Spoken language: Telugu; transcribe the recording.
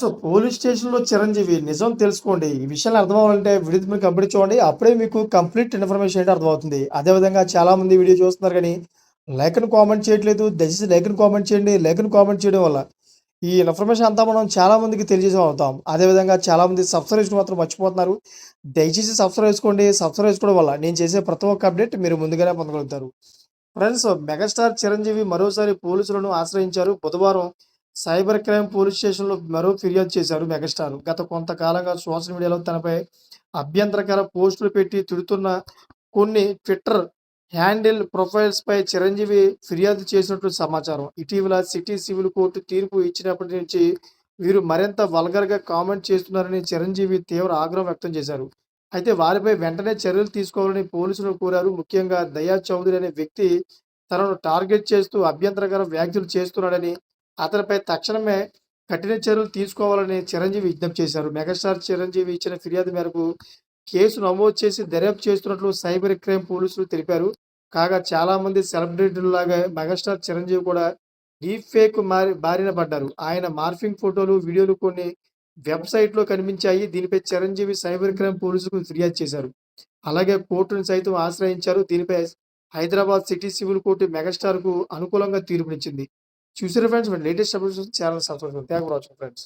ఫ్రెండ్స్ పోలీస్ స్టేషన్‌లో చిరంజీవి నిజం తెలుసుకోండి. ఈ విషయాలు అర్థం అవ్వాలంటే వీడియో మీరు కంప్లీట్ చూడండి. అప్పుడే మీకు కంప్లీట్ ఇన్ఫర్మేషన్ ఏంటో అర్థమవుతుంది. అదేవిధంగా చాలామంది వీడియో చూస్తున్నారు కానీ లైక్ను కామెంట్ చేయట్లేదు. దయచేసి లైక్ను కామెంట్ చేయండి. లైక్‌ని కామెంట్ చేయడం వల్ల ఈ ఇన్ఫర్మేషన్ అంతా మనం చాలామందికి తెలియజేసే అవుతాం. అదే విధంగా చాలామంది సబ్స్క్రైబ్ చేసుకోవడం మాత్రం మర్చిపోతున్నారు. దయచేసి సబ్స్క్రైబ్ చేసుకోండి. సబ్స్క్రైబ్ చేసుకోవడం వల్ల నేను చేసే ప్రతి ఒక్క అప్డేట్ మీరు ముందుగానే పొందగలుగుతారు. ఫ్రెండ్స్ మెగాస్టార్ చిరంజీవి మరోసారి పోలీసులను ఆశ్రయించారు. బుధవారం సైబర్ క్రైమ్ పోలీస్ స్టేషన్‌లో మరో ఫిర్యాదు చేశారు మెగాస్టార్. గత కొంతకాలంగా సోషల్ మీడియాలో తనపై అభ్యంతరకర పోస్టులు పెట్టి తిడుతున్న కొన్ని ట్విట్టర్ హ్యాండిల్ ప్రొఫైల్స్‌పై చిరంజీవి ఫిర్యాదు చేసినట్లు సమాచారం. ఇటీవల సిటీ సివిల్ కోర్టు తీర్పు ఇచ్చినప్పటి నుంచి వీరు మరింత వల్గర్‌గా కామెంట్ చేస్తున్నారని చిరంజీవి తీవ్ర ఆగ్రహం వ్యక్తం చేశారు. అయితే వారిపై వెంటనే చర్యలు తీసుకోవాలని పోలీసులు కోరారు. ముఖ్యంగా దయా చౌదరి అనే వ్యక్తి తనను టార్గెట్ చేస్తూ అభ్యంతరకర వ్యాఖ్యలు చేస్తున్నాడని, అతనిపై తక్షణమే కఠిన చర్యలు తీసుకోవాలని చిరంజీవి విజ్ఞప్తి చేశారు. మెగాస్టార్ చిరంజీవి ఇచ్చిన ఫిర్యాదు మేరకు కేసు నమోదు చేసి దర్యాప్తు చేస్తున్నట్లు సైబర్ క్రైమ్ పోలీసులు తెలిపారు. కాగా చాలామంది సెలబ్రిటీల్లాగా మెగాస్టార్ చిరంజీవి కూడా డీప్‌ఫేక్ మారి బారిన పడ్డారు. ఆయన మార్ఫింగ్ ఫోటోలు, వీడియోలు కొన్ని వెబ్‌సైట్‌లో కనిపించాయి. దీనిపై చిరంజీవి సైబర్ క్రైమ్ పోలీసులకు ఫిర్యాదు చేశారు. అలాగే కోర్టును సైతం ఆశ్రయించారు. దీనిపై హైదరాబాద్ సిటీ సివిల్ కోర్టు మెగాస్టార్‌కు అనుకూలంగా తీర్పునిచ్చింది. చూసారా ఫ్రెండ్స్ మరి లేటెస్ట్ అప్డేట్స్ కోసం ఛానెల్ సబ్స్క్రైబ్ చేసుకోండి. Thank you for watching friends.